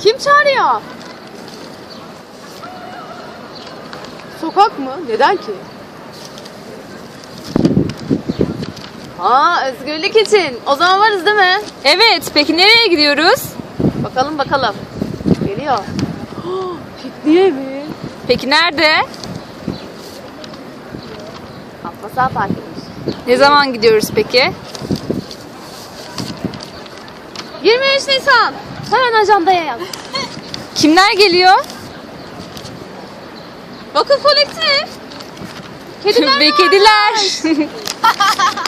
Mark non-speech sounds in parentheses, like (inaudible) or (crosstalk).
Kim çağırıyor? Sokak mı? Neden ki? Aa özgürlük için. O zaman varız değil mi? Evet, peki nereye gidiyoruz? Bakalım bakalım. Geliyor. (gasps) Pikniğe mi? Peki nerede? Atmasa fark etmiş. Ne zaman gidiyoruz peki? 23 Nisan. Hemen ajandaya yaz. (laughs) Kimler geliyor? Bakın kolektif. Kediler Ve kediler. (laughs) (laughs)